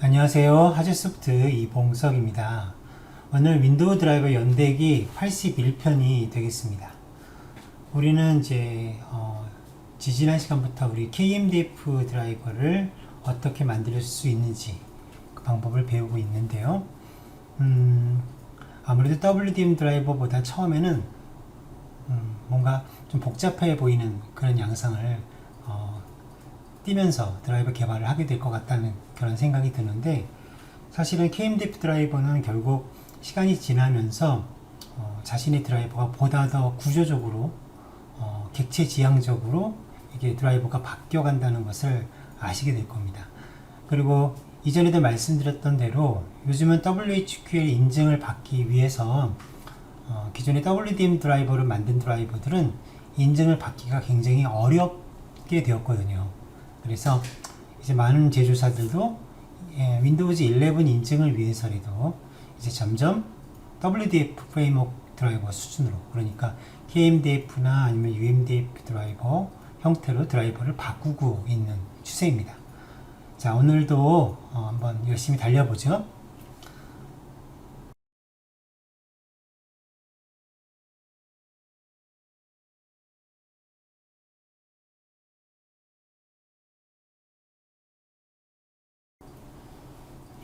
안녕하세요. 하즈소프트 이봉석입니다. 오늘 윈도우 드라이버 연대기 81편이 되겠습니다. 우리는 이제 어, 지지난 시간부터 우리 KMDF 드라이버를 어떻게 만들 수 있는지 그 방법을 배우고 있는데요. 음, 아무래도 WDM 드라이버보다 처음에는 음, 뭔가 좀 복잡해 보이는 그런 양상을 어, 띄면서 드라이버 개발을 하게 될 것 같다는 그런 생각이 드는데 사실은 KMDF 드라이버는 결국 시간이 지나면서 어, 자신의 드라이버가 보다 더 구조적으로 어, 객체 지향적으로 이게 드라이버가 바뀌어 간다는 것을 아시게 될 겁니다. 그리고 이전에도 말씀드렸던 대로 요즘은 WHQL 인증을 받기 위해서 어, 기존의 WDM 드라이버를 만든 드라이버들은 인증을 받기가 굉장히 어렵게 되었거든요. 그래서 이제 많은 제조사들도 예, 윈도우즈 11 인증을 위해서라도 이제 점점 WDF 프레임워크 드라이버 수준으로 그러니까 KMDF나 아니면 UMDF 드라이버 형태로 드라이버를 바꾸고 있는 추세입니다. 자 오늘도 어, 한번 열심히 달려보죠.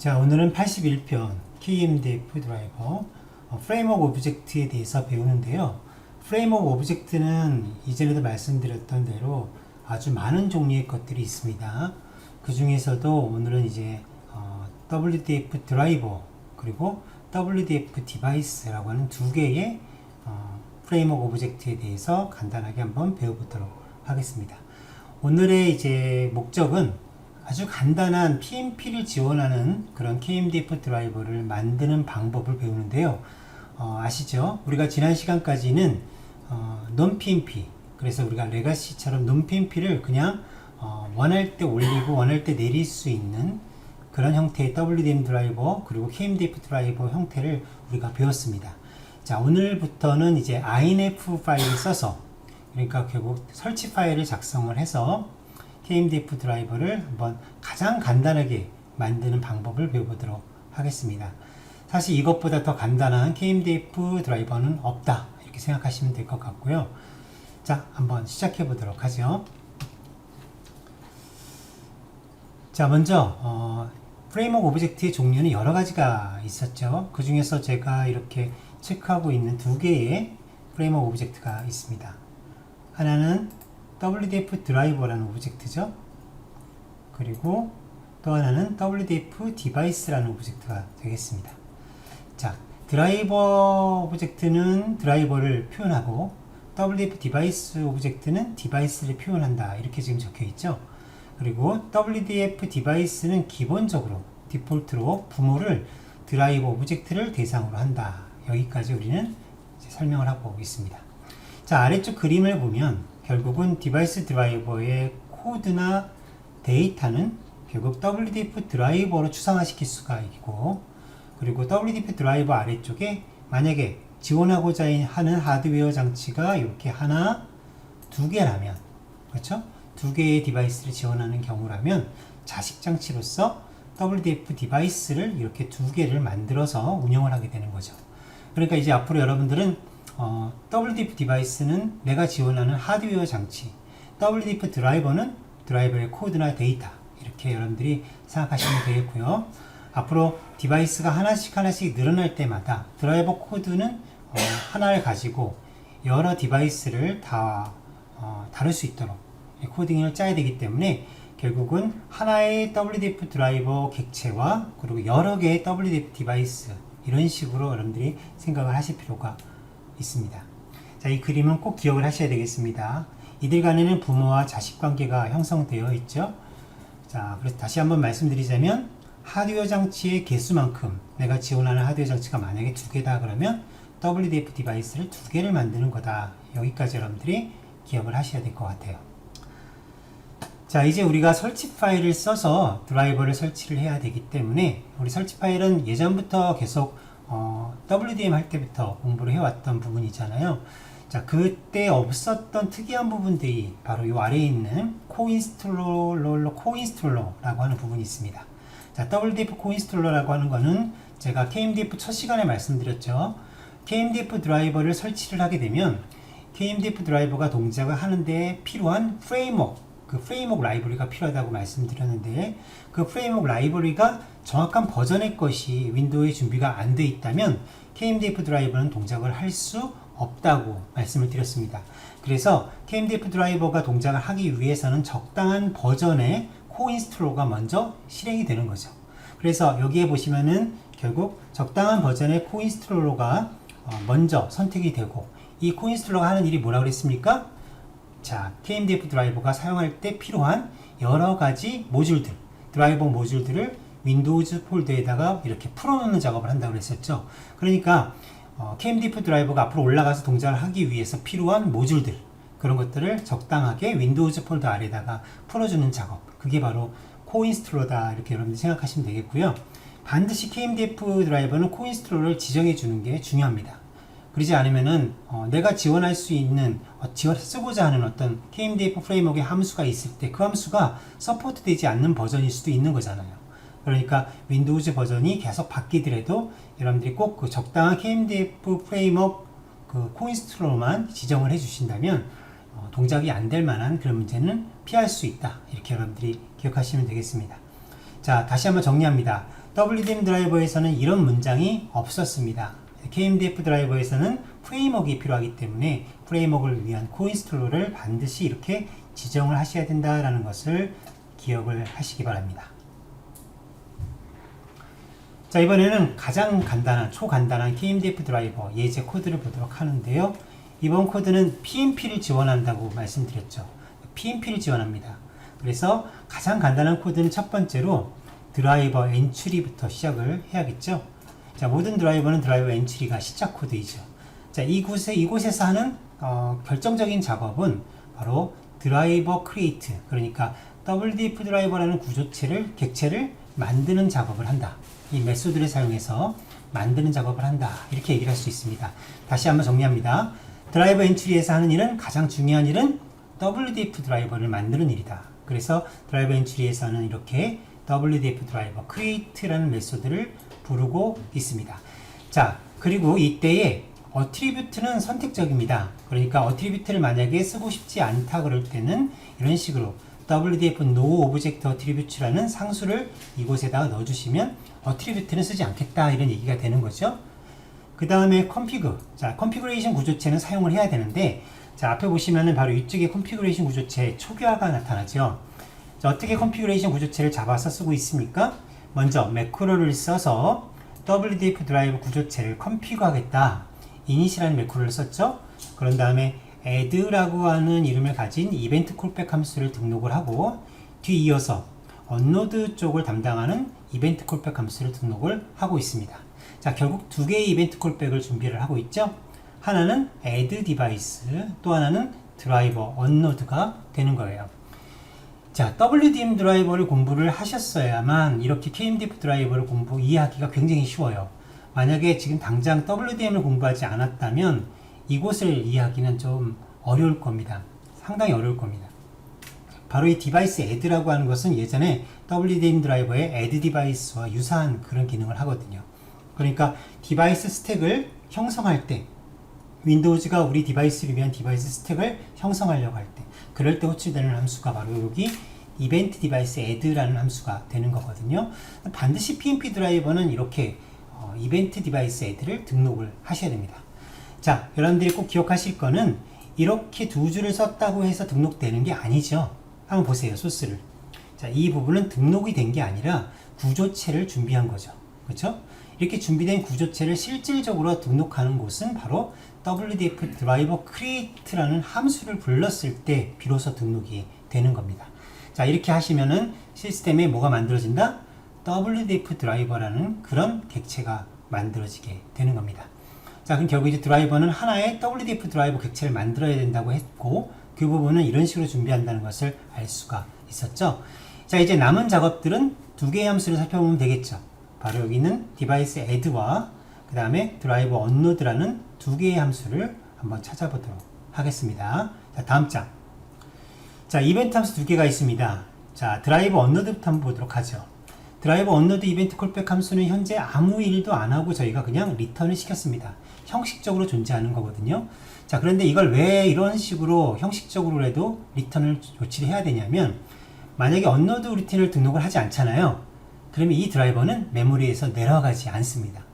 자, 오늘은 81편 KMDF 드라이버 어, 프레임워크 오브젝트에 대해서 배우는데요. 프레임워크 오브젝트는 이전에도 말씀드렸던 대로 아주 많은 종류의 것들이 있습니다. 그 중에서도 오늘은 이제 어, WDF 드라이버 그리고 WDF 디바이스라고 하는 두 개의 어, 프레임워크 오브젝트에 대해서 간단하게 한번 배워보도록 하겠습니다. 오늘의 이제 목적은 아주 간단한 PMP를 지원하는 그런 KMDF 드라이버를 만드는 방법을 배우는데요. 어, 아시죠? 우리가 지난 시간까지는 어, non-PMP 그래서 우리가 레가시처럼 non-PMP를 그냥 어, 원할 때 올리고 원할 때 내릴 수 있는 그런 형태의 WDM 드라이버 그리고 KMDF 드라이버 형태를 우리가 배웠습니다. 자 오늘부터는 이제 INF 파일을 써서 그러니까 결국 설치 파일을 작성을 해서 KMDF 드라이버를 한번 가장 간단하게 만드는 방법을 배워보도록 하겠습니다. 사실 이것보다 더 간단한 KMDF 드라이버는 없다. 이렇게 생각하시면 될 것 같고요. 자, 한번 시작해 보도록 하죠. 자, 먼저, 어, 프레임워크 오브젝트의 종류는 여러 가지가 있었죠. 그 중에서 제가 이렇게 체크하고 있는 두 개의 프레임워크 오브젝트가 있습니다. 하나는 WDF 드라이버라는 오브젝트죠. 그리고 또 하나는 WDF 디바이스라는 오브젝트가 되겠습니다. 자, 드라이버 오브젝트는 드라이버를 표현하고 WDF 디바이스 오브젝트는 디바이스를 표현한다. 이렇게 지금 적혀 있죠. 그리고 WDF 디바이스는 기본적으로 디폴트로 부모를 드라이버 오브젝트를 대상으로 한다. 여기까지 우리는 설명을 하고 있습니다. 자, 아래쪽 그림을 보면 결국은 디바이스 드라이버의 코드나 데이터는 결국 WDF 드라이버로 추상화시킬 수가 있고 그리고 WDF 드라이버 아래쪽에 만약에 지원하고자 하는 하드웨어 장치가 이렇게 하나, 두 개라면 그렇죠? 두 개의 디바이스를 지원하는 경우라면 자식 장치로서 WDF 디바이스를 이렇게 두 개를 만들어서 운영을 하게 되는 거죠. 그러니까 이제 앞으로 여러분들은 어, WDF 디바이스는 내가 지원하는 하드웨어 장치, WDF 드라이버는 드라이버의 코드나 데이터 이렇게 여러분들이 생각하시면 되겠고요. 앞으로 디바이스가 하나씩 하나씩 늘어날 때마다 드라이버 코드는 어, 하나를 가지고 여러 디바이스를 다 어, 다룰 수 있도록 코딩을 짜야 되기 때문에 결국은 하나의 WDF 드라이버 객체와 그리고 여러 개의 WDF 디바이스 이런 식으로 여러분들이 생각을 하실 필요가 있습니다. 자, 이 그림은 꼭 기억을 하셔야 되겠습니다. 이들 간에는 부모와 자식 관계가 형성되어 있죠. 자, 그래서 다시 한번 말씀드리자면 하드웨어 장치의 개수만큼 내가 지원하는 하드웨어 장치가 만약에 두 개다 그러면 WDF 디바이스를 두 개를 만드는 거다. 여기까지 여러분들이 기억을 하셔야 될 것 같아요. 자, 이제 우리가 설치 파일을 써서 드라이버를 설치를 해야 되기 때문에 우리 설치 파일은 예전부터 계속 어, WDM 할 때부터 공부를 해왔던 부분이잖아요. 자, 그때 없었던 특이한 부분들이 바로 이 아래에 있는 코인스톨러, 코인스톨러라고 하는 부분이 있습니다. 자, WDF 코인스톨러라고 하는 거는 제가 KMDF 첫 시간에 말씀드렸죠. KMDF 드라이버를 설치를 하게 되면 KMDF 드라이버가 동작을 하는데 필요한 프레임워크, 그 프레임워크 라이브러리가 필요하다고 말씀드렸는데 그 프레임워크 라이브러리가 정확한 버전의 것이 윈도우에 준비가 안 돼 있다면 KMDF 드라이버는 동작을 할 수 없다고 말씀을 드렸습니다. 그래서 KMDF 드라이버가 동작을 하기 위해서는 적당한 버전의 코인스톨러가 먼저 실행이 되는 거죠. 그래서 여기에 보시면은 결국 적당한 버전의 코인스톨러가 어, 먼저 선택이 되고 이 코인스톨러가 하는 일이 뭐라고 그랬습니까? 자, KMDF 드라이버가 사용할 때 필요한 여러 가지 모듈들, 드라이버 모듈들을 윈도우즈 폴더에다가 이렇게 풀어놓는 작업을 한다고 그랬었죠. 그러니까 어, KMDF 드라이버가 앞으로 올라가서 동작을 하기 위해서 필요한 모듈들 그런 것들을 적당하게 윈도우즈 폴더 아래다가 풀어주는 작업 그게 바로 코인스톨러다 이렇게 여러분들 생각하시면 되겠고요. 반드시 KMDF 드라이버는 코인스톨러를 지정해 주는 게 중요합니다. 그러지 않으면은 어, 내가 지원할 수 있는 어, 지원 쓰고자 하는 어떤 KMDF 프레임워크의 함수가 있을 때 그 함수가 서포트되지 않는 버전일 수도 있는 거잖아요. 그러니까 윈도우즈 버전이 계속 바뀌더라도 여러분들이 꼭 그 적당한 KMDF 프레임워크 그 코인스톨러만 지정을 해주신다면 어, 동작이 안 될 만한 그런 문제는 피할 수 있다. 이렇게 여러분들이 기억하시면 되겠습니다. 자, 다시 한번 정리합니다. WDM 드라이버에서는 이런 문장이 없었습니다. KMDF 드라이버에서는 프레임워크가 필요하기 때문에 프레임워크를 위한 코인스톨러를 반드시 이렇게 지정을 하셔야 된다라는 것을 기억을 하시기 바랍니다. 자, 이번에는 가장 간단한, 초간단한 KMDF 드라이버 예제 코드를 보도록 하는데요. 이번 코드는 PMP를 지원한다고 말씀드렸죠. PMP를 지원합니다. 그래서 가장 간단한 코드는 첫 번째로 드라이버 엔트리부터 시작을 해야겠죠. 자, 모든 드라이버는 드라이버 엔트리가 시작 코드이죠. 자, 이곳에, 이곳에서 하는 어, 결정적인 작업은 바로 드라이버 크리에이트, 그러니까 WDF 드라이버라는 구조체를, 객체를 만드는 작업을 한다. 이 메소드를 사용해서 만드는 작업을 한다. 이렇게 얘기를 할 수 있습니다. 다시 한번 정리합니다. 드라이버 엔트리에서 하는 일은 가장 중요한 일은 WDF 드라이버를 만드는 일이다. 그래서 드라이버 엔트리에서는 이렇게 WDF 드라이버 create라는 메소드를 부르고 있습니다. 자, 그리고 이때에 어트리뷰트는 선택적입니다. 그러니까 어트리뷰트를 만약에 쓰고 싶지 않다 그럴 때는 이런 식으로 WDF no object attribute라는 상수를 이곳에다가 넣어주시면 어트리뷰트는 쓰지 않겠다 이런 얘기가 되는 거죠. 그 다음에 config. 자, configuration 구조체는 사용을 해야 되는데 자, 앞에 보시면은 바로 이쪽에 configuration 구조체 초기화가 나타나죠. 자, 어떻게 configuration 구조체를 잡아서 쓰고 있습니까? 먼저 매크로를 써서 WDF 드라이브 구조체를 컴피그하겠다. init이라는 매크로를 썼죠. 그런 다음에 add라고 하는 이름을 가진 이벤트 콜백 함수를 등록을 하고 뒤이어서 언노드 쪽을 담당하는 이벤트 콜백 함수를 등록을 하고 있습니다. 자, 결국 두 개의 이벤트 콜백을 준비를 하고 있죠. 하나는 add device, 또 하나는 드라이버 언노드가 되는 거예요. 자, WDM 드라이버를 공부를 하셨어야만 이렇게 KMDF 드라이버를 공부 이해하기가 굉장히 쉬워요. 만약에 지금 당장 WDM을 공부하지 않았다면 이곳을 이해하기는 좀 어려울 겁니다. 상당히 어려울 겁니다. 바로 이 디바이스 add라고 하는 것은 예전에 WDM 드라이버의 add 디바이스와 유사한 그런 기능을 하거든요. 그러니까 디바이스 스택을 형성할 때 윈도우즈가 우리 디바이스를 위한 디바이스 스택을 형성하려고 할 때 그럴 때 호출되는 함수가 바로 여기 이벤트 디바이스 add라는 함수가 되는 거거든요. 반드시 PNP 드라이버는 이렇게 어, 이벤트 디바이스 add를 등록을 하셔야 됩니다. 자, 여러분들이 꼭 기억하실 거는 이렇게 두 줄을 썼다고 해서 등록되는 게 아니죠. 한번 보세요, 소스를. 자, 이 부분은 등록이 된 게 아니라 구조체를 준비한 거죠. 그렇죠? 이렇게 준비된 구조체를 실질적으로 등록하는 곳은 바로 WDF 드라이버 create라는 함수를 불렀을 때 비로소 등록이 되는 겁니다. 자, 이렇게 하시면은 시스템에 뭐가 만들어진다? WDF 드라이버라는 그런 객체가 만들어지게 되는 겁니다. 자, 그럼 결국 이제 드라이버는 하나의 WDF 드라이버 객체를 만들어야 된다고 했고, 그 부분은 이런 식으로 준비한다는 것을 알 수가 있었죠. 자, 이제 남은 작업들은 두 개의 함수를 살펴보면 되겠죠. 바로 여기는 디바이스 add와 그 다음에 드라이버 언로드라는 두 개의 함수를 한번 찾아보도록 하겠습니다. 자, 다음 장. 자, 이벤트 함수 두 개가 있습니다. 자, 드라이버 언로드부터 한번 보도록 하죠. 드라이버 업로드 이벤트 콜백 함수는 현재 아무 일도 안 하고 저희가 그냥 리턴을 시켰습니다. 형식적으로 존재하는 거거든요. 자, 그런데 이걸 왜 이런 식으로 형식적으로라도 리턴을 조치를 해야 되냐면 만약에 업로드 루틴을 등록을 하지 않잖아요. 그러면 이 드라이버는 메모리에서 내려가지 않습니다.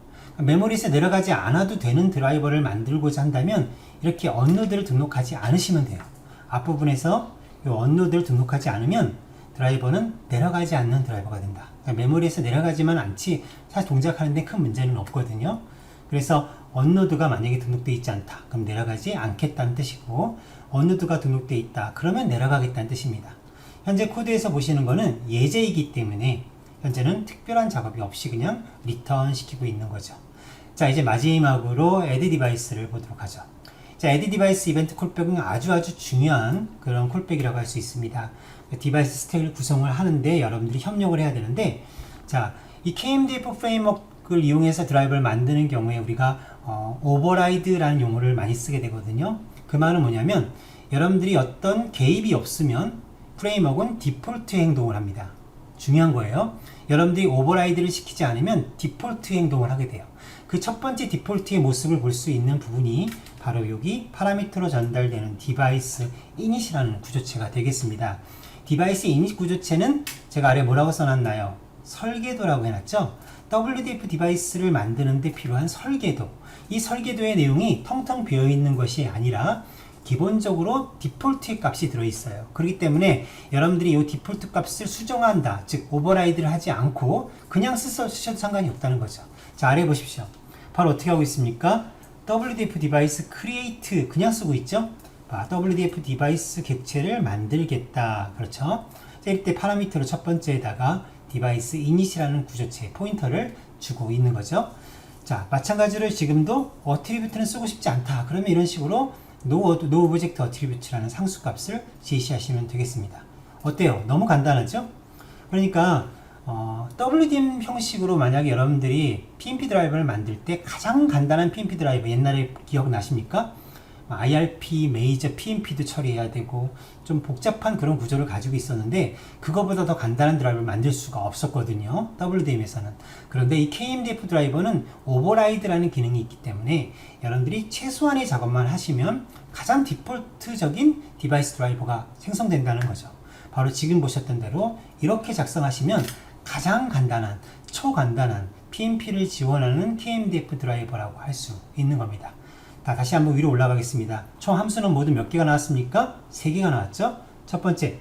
메모리에서 내려가지 않아도 되는 드라이버를 만들고자 한다면 이렇게 업로드를 등록하지 않으시면 돼요. 앞부분에서 이 업로드를 등록하지 않으면 드라이버는 내려가지 않는 드라이버가 된다. 그러니까 메모리에서 내려가지만 않지 사실 동작하는데 큰 문제는 없거든요. 그래서 업로드가 만약에 등록되어 있지 않다. 그럼 내려가지 않겠다는 뜻이고 업로드가 등록되어 있다. 그러면 내려가겠다는 뜻입니다. 현재 코드에서 보시는 거는 예제이기 때문에 현재는 특별한 작업이 없이 그냥 리턴 시키고 있는 거죠. 자, 이제 마지막으로 add 디바이스를 보도록 하죠. 자, add 디바이스 이벤트 콜백은 아주 아주 중요한 그런 콜백이라고 할 수 있습니다. 디바이스 스택을 구성을 하는데 여러분들이 협력을 해야 되는데, 자, 이 KMDF 프레임워크를 이용해서 드라이버를 만드는 경우에 우리가 어, 오버라이드라는 용어를 많이 쓰게 되거든요. 그 말은 뭐냐면 여러분들이 어떤 개입이 없으면 프레임워크는 디폴트 행동을 합니다. 중요한 거예요. 여러분들이 오버라이드를 시키지 않으면 디폴트 행동을 하게 돼요. 그 첫 번째 디폴트의 모습을 볼 수 있는 부분이 바로 여기 파라미터로 전달되는 디바이스 이닛이라는 구조체가 되겠습니다. 디바이스 이닛 구조체는 제가 아래 뭐라고 써놨나요? 설계도라고 해놨죠? WDF 디바이스를 만드는데 필요한 설계도. 이 설계도의 내용이 텅텅 비어 있는 것이 아니라 기본적으로 디폴트 값이 들어있어요. 그렇기 때문에 여러분들이 이 디폴트 값을 수정한다. 즉, 오버라이드를 하지 않고 그냥 쓰셔, 쓰셔도 상관이 없다는 거죠. 자, 아래 보십시오. 바로 어떻게 하고 있습니까? WDF 디바이스 create 그냥 쓰고 있죠? 아, WDF 디바이스 객체를 만들겠다. 그렇죠? 자, 이때 파라미터로 첫 번째에다가 디바이스 init이라는 구조체 포인터를 주고 있는 거죠. 자, 마찬가지로 지금도 어트리뷰트는 쓰고 싶지 않다. 그러면 이런 식으로 no, no object attribute라는 상수값을 제시하시면 되겠습니다. 어때요? 너무 간단하죠? 그러니까 어, WDM 형식으로 만약에 여러분들이 PNP 드라이버를 만들 때 가장 간단한 PNP 드라이버 옛날에 기억나십니까? IRP, 메이저 PNP도 처리해야 되고 좀 복잡한 그런 구조를 가지고 있었는데 그거보다 더 간단한 드라이버를 만들 수가 없었거든요. WDM에서는. 그런데 이 KMDF 드라이버는 오버라이드라는 기능이 있기 때문에 여러분들이 최소한의 작업만 하시면 가장 디폴트적인 디바이스 드라이버가 생성된다는 거죠. 바로 지금 보셨던 대로 이렇게 작성하시면 가장 간단한, 초간단한 PNP를 지원하는 KMDF 드라이버라고 할 수 있는 겁니다. 자, 다시 한번 위로 올라가겠습니다. 총 함수는 모두 몇 개가 나왔습니까? 세 개가 나왔죠? 첫 번째,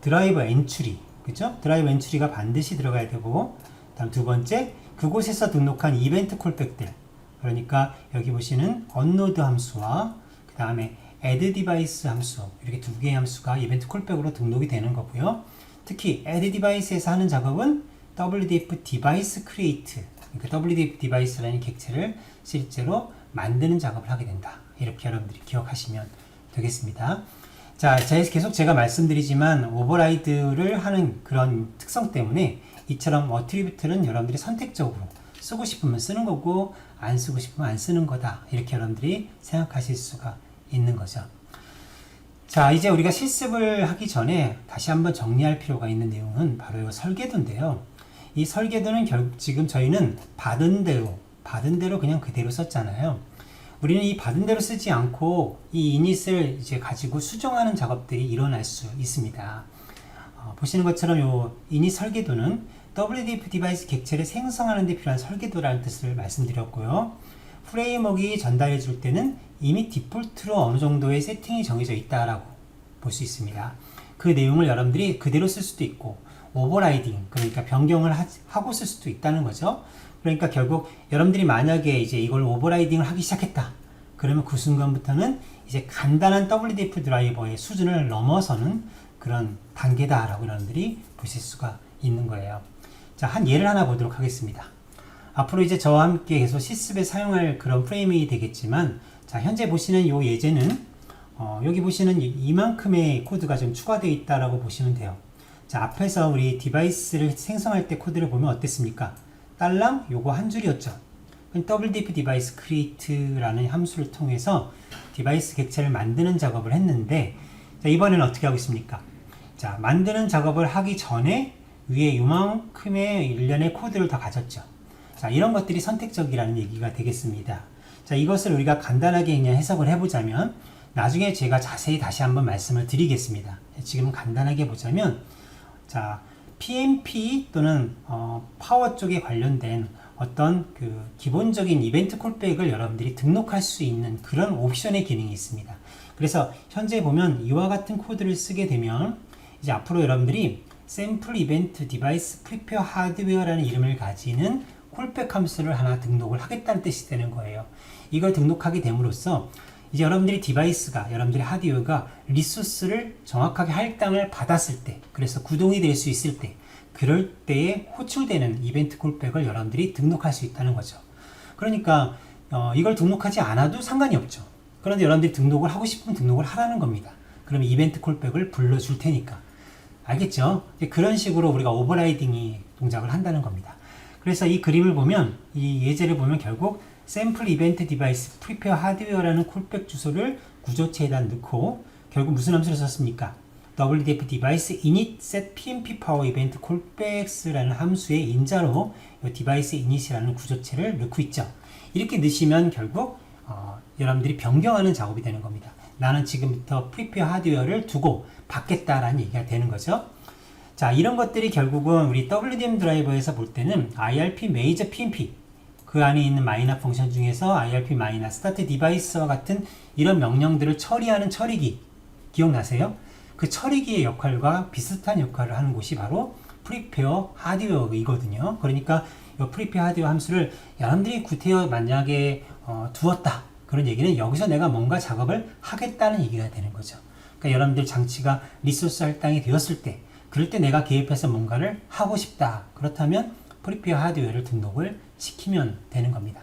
드라이버 엔츄리. 그죠? 드라이버 엔츄리가 반드시 들어가야 되고, 다음 두 번째, 그곳에서 등록한 이벤트 콜백들. 그러니까 여기 보시는 언로드 함수와 그 다음에 add device 함수. 이렇게 두 개의 함수가 이벤트 콜백으로 등록이 되는 거고요. 특히 add device에서 하는 작업은 WDF device create. 그러니까 WDF device라는 객체를 실제로 만드는 작업을 하게 된다. 이렇게 여러분들이 기억하시면 되겠습니다. 자, 계속 제가 말씀드리지만 오버라이드를 하는 그런 특성 때문에 이처럼 어트리뷰트는 여러분들이 선택적으로 쓰고 싶으면 쓰는 거고 안 쓰고 싶으면 안 쓰는 거다. 이렇게 여러분들이 생각하실 수가 있는 거죠. 자, 이제 우리가 실습을 하기 전에 다시 한번 정리할 필요가 있는 내용은 바로 이 설계도인데요. 이 설계도는 결국 지금 저희는 받은 대로 받은 대로 그냥 그대로 썼잖아요. 우리는 이 받은 대로 쓰지 않고 이 이닛을 이제 가지고 수정하는 작업들이 일어날 수 있습니다. 어, 보시는 것처럼 이 이닛 설계도는 WDF 디바이스 객체를 생성하는 데 필요한 설계도라는 뜻을 말씀드렸고요. 프레임워크가 전달해 줄 때는 이미 디폴트로 어느 정도의 세팅이 정해져 있다라고 볼 수 있습니다. 그 내용을 여러분들이 그대로 쓸 수도 있고 오버라이딩 그러니까 변경을 하, 고쓸 수도 있다는 거죠. 그러니까 결국 여러분들이 만약에 이제 이걸 오버라이딩을 하기 시작했다. 그러면 그 순간부터는 이제 간단한 WDF 드라이버의 수준을 넘어서는 그런 단계다라고 여러분들이 보실 수가 있는 거예요. 자, 한 예를 하나 보도록 하겠습니다. 앞으로 이제 저와 함께 계속 실습에 사용할 그런 프레임이 되겠지만, 자, 현재 보시는 이 예제는, 어, 여기 보시는 이만큼의 코드가 좀 추가되어 있다라고 보시면 돼요. 자, 앞에서 우리 디바이스를 생성할 때 코드를 보면 어땠습니까? 딸랑 요거 한 줄이었죠. WDF 디바이스 create라는 함수를 통해서 디바이스 객체를 만드는 작업을 했는데 자, 이번에는 어떻게 하고 있습니까? 자, 만드는 작업을 하기 전에 위에 요만큼의 일련의 코드를 더 가졌죠. 자, 이런 것들이 선택적이라는 얘기가 되겠습니다. 자, 이것을 우리가 간단하게 그냥 해석을 해보자면, 나중에 제가 자세히 다시 한번 말씀을 드리겠습니다. 지금 간단하게 보자면, 자, PMP 또는 어, 파워 쪽에 관련된 어떤 그 기본적인 이벤트 콜백을 여러분들이 등록할 수 있는 그런 옵션의 기능이 있습니다. 그래서 현재 보면 이와 같은 코드를 쓰게 되면 이제 앞으로 여러분들이 샘플 이벤트 디바이스 프리페어 하드웨어라는 이름을 가지는 콜백 함수를 하나 등록을 하겠다는 뜻이 되는 거예요. 이걸 등록하게 됨으로써 이제 여러분들이 디바이스가 여러분들의 하드웨어가 리소스를 정확하게 할당을 받았을 때 그래서 구동이 될 수 있을 때 그럴 때에 호출되는 이벤트 콜백을 여러분들이 등록할 수 있다는 거죠. 그러니까 어, 이걸 등록하지 않아도 상관이 없죠. 그런데 여러분들이 등록을 하고 싶으면 등록을 하라는 겁니다. 그러면 이벤트 콜백을 불러줄 테니까. 알겠죠? 그런 식으로 우리가 오버라이딩이 동작을 한다는 겁니다. 그래서 이 그림을 보면, 이 예제를 보면 결국 샘플 이벤트 디바이스 프리페어 하드웨어라는 콜백 주소를 구조체에다 넣고 결국 무슨 함수를 썼습니까? WDF 디바이스 init set PMP 파워 이벤트 콜백스라는 함수의 인자로 이 디바이스 init이라는 구조체를 넣고 있죠. 이렇게 넣으시면 결국 어, 여러분들이 변경하는 작업이 되는 겁니다. 나는 지금부터 프리페어 하드웨어를 두고 받겠다라는 얘기가 되는 거죠. 자, 이런 것들이 결국은 우리 WDM 드라이버에서 볼 때는 IRP 메이저 PMP 그 안에 있는 마이너 펑션 중에서 IRP 마이너 스타트 디바이스와 같은 이런 명령들을 처리하는 처리기 기억나세요? 그 처리기의 역할과 비슷한 역할을 하는 곳이 바로 프리페어 하드웨어이거든요. 그러니까 이 프리페어 하드웨어 함수를 여러분들이 구태여 만약에 어, 두었다. 그런 얘기는 여기서 내가 뭔가 작업을 하겠다는 얘기가 되는 거죠. 그러니까 여러분들 장치가 리소스 할당이 되었을 때, 그럴 때 내가 개입해서 뭔가를 하고 싶다. 그렇다면 프리페어 하드웨어를 등록을 시키면 되는 겁니다.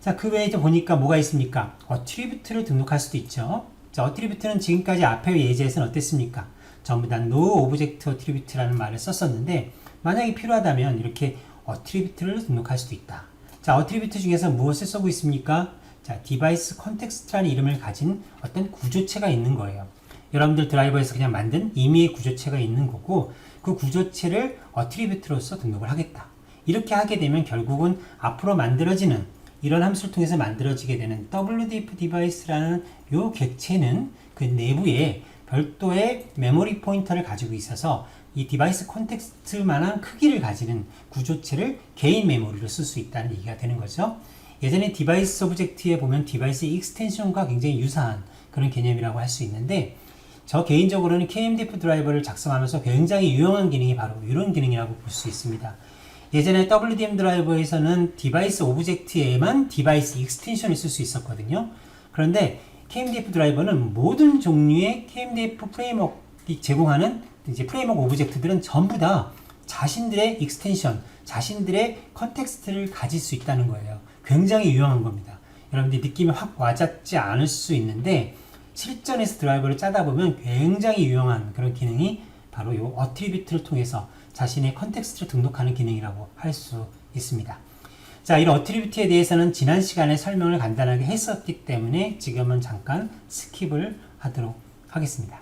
자, 그 외에 보니까 뭐가 있습니까? 어트리뷰트를 등록할 수도 있죠. 자, 어트리뷰트는 지금까지 앞에 예제에서는 어땠습니까? 전부 다 no object attribute라는 말을 썼었는데, 만약에 필요하다면 이렇게 어트리뷰트를 등록할 수도 있다. 자, 어트리뷰트 중에서 무엇을 쓰고 있습니까? 자, 디바이스 컨텍스트라는 이름을 가진 어떤 구조체가 있는 거예요. 여러분들 드라이버에서 그냥 만든 임의의 구조체가 있는 거고, 그 구조체를 어트리뷰트로서 등록을 하겠다. 이렇게 하게 되면 결국은 앞으로 만들어지는 이런 함수를 통해서 만들어지게 되는 WDF 디바이스라는 요 객체는 그 내부에 별도의 메모리 포인터를 가지고 있어서 이 디바이스 콘텍스트만한 크기를 가지는 구조체를 개인 메모리로 쓸 수 있다는 얘기가 되는 거죠. 예전에 디바이스 오브젝트에 보면 디바이스 익스텐션과 굉장히 유사한 그런 개념이라고 할 수 있는데 저 개인적으로는 KMDF 드라이버를 작성하면서 굉장히 유용한 기능이 바로 이런 기능이라고 볼 수 있습니다. 예전에 WDM 드라이버에서는 디바이스 오브젝트에만 디바이스 익스텐션을 쓸 수 있었거든요. 그런데 KMDF 드라이버는 모든 종류의 KMDF 프레임워크이 제공하는 이제 프레임워크 오브젝트들은 전부 다 자신들의 익스텐션, 자신들의 컨텍스트를 가질 수 있다는 거예요. 굉장히 유용한 겁니다. 여러분들이 느낌이 확 와닿지 않을 수 있는데 실전에서 드라이버를 짜다 보면 굉장히 유용한 그런 기능이 바로 이 어트리뷰트를 통해서 자신의 컨텍스트를 등록하는 기능이라고 할 수 있습니다. 자, 이런 어트리뷰트에 대해서는 지난 시간에 설명을 간단하게 했었기 때문에 지금은 잠깐 스킵을 하도록 하겠습니다.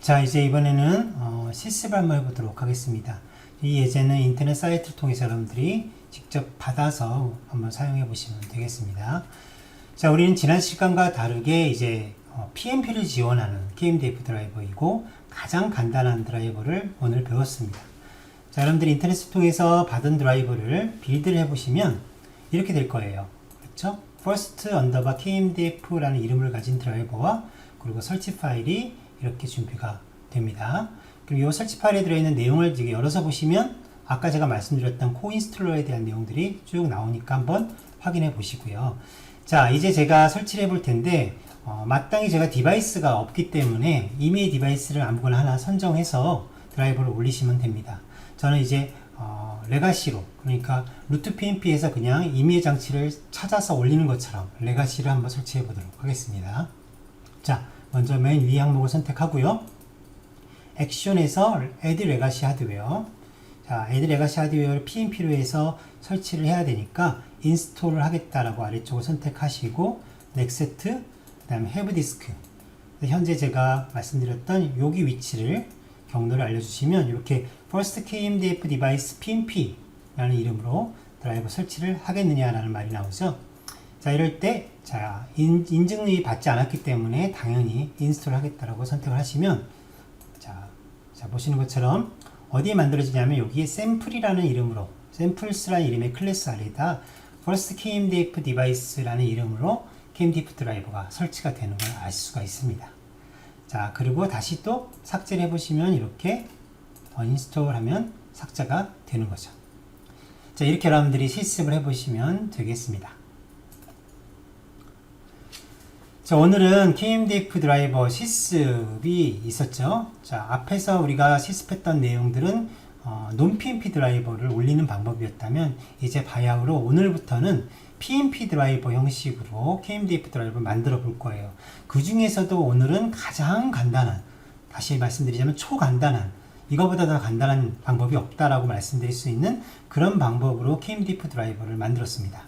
자, 이제 이번에는 어, 실습을 한번 해보도록 하겠습니다. 이 예제는 인터넷 사이트를 통해서 여러분들이 직접 받아서 한번 사용해 보시면 되겠습니다. 자, 우리는 지난 시간과 다르게 이제 어, PMP를 지원하는 KMDF 드라이버이고 가장 간단한 드라이버를 오늘 배웠습니다. 자, 여러분들이 인터넷을 통해서 받은 드라이버를 빌드를 해보시면 이렇게 될 거예요. 그렇죠? first underbar KMDF라는 이름을 가진 드라이버와 그리고 설치 파일이 이렇게 준비가 됩니다. 그리고 이 설치 파일에 들어있는 내용을 이제 열어서 보시면 아까 제가 말씀드렸던 코인스톨러에 대한 내용들이 쭉 나오니까 한번 확인해 보시고요. 자, 이제 제가 설치를 해볼 텐데 어, 마땅히 제가 디바이스가 없기 때문에 이메일 디바이스를 아무거나 하나 선정해서 드라이버를 올리시면 됩니다. 저는 이제 어, 레가시로 그러니까 루트 PMP에서 그냥 이메일 장치를 찾아서 올리는 것처럼 레가시를 한번 설치해 보도록 하겠습니다. 자, 먼저 맨 위 항목을 선택하고요. 액션에서 Add 레가시 하드웨어 자, Add 레가시 하드웨어를 PMP로 해서 설치를 해야 되니까 인스톨을 하겠다라고 아래쪽을 선택하시고 넥스트 그 다음에 have disk 현재 제가 말씀드렸던 여기 위치를 경로를 알려주시면 이렇게 First KMDF Device PNP라는 이름으로 드라이버 설치를 하겠느냐라는 말이 나오죠. 자 이럴 때 자, 인, 인증이 받지 않았기 때문에 당연히 인스톨 하겠다라고 선택을 하시면 자, 자 보시는 것처럼 어디에 만들어지냐면 여기에 샘플이라는 이름으로 샘플스라는 이름의 클래스 아래에다 First KMDF Device라는 이름으로 KMDF 드라이버가 설치가 되는 걸 알 수가 있습니다. 자 그리고 다시 또 삭제를 해보시면 이렇게 언인스톨 하면 삭제가 되는 거죠. 자 이렇게 여러분들이 실습을 해보시면 되겠습니다. 자, 오늘은 KMDF 드라이버 실습이 있었죠. 자, 앞에서 우리가 실습했던 내용들은 어, non-PMP 드라이버를 올리는 방법이었다면 이제 바야흐로 오늘부터는 PMP 드라이버 형식으로 KMDF 드라이버를 만들어 볼 거예요. 그 중에서도 오늘은 가장 간단한, 다시 말씀드리자면 초간단한, 이거보다 더 간단한 방법이 없다라고 말씀드릴 수 있는 그런 방법으로 KMDF 드라이버를 만들었습니다.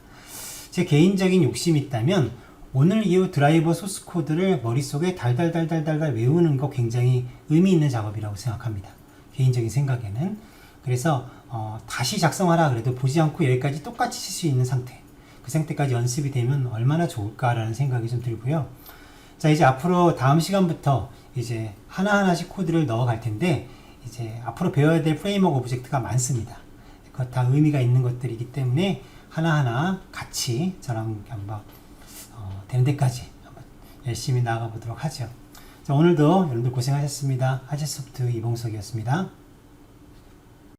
제 개인적인 욕심이 있다면 오늘 이후 드라이버 소스 코드를 머릿속에 달달달달달달 외우는 거 굉장히 의미 있는 작업이라고 생각합니다. 개인적인 생각에는. 그래서 어, 다시 작성하라 그래도 보지 않고 여기까지 똑같이 칠 수 있는 상태. 그 상태까지 연습이 되면 얼마나 좋을까라는 생각이 좀 들고요. 자, 이제 앞으로 다음 시간부터 이제 하나하나씩 코드를 넣어 갈 텐데 이제 앞으로 배워야 될 프레임워크 오브젝트가 많습니다. 그것 다 의미가 있는 것들이기 때문에 하나하나 같이 저랑 한번 어, 되는 데까지 한번 열심히 나아가 보도록 하죠. 자, 오늘도 여러분들 고생하셨습니다. 하지소프트 이봉석이었습니다.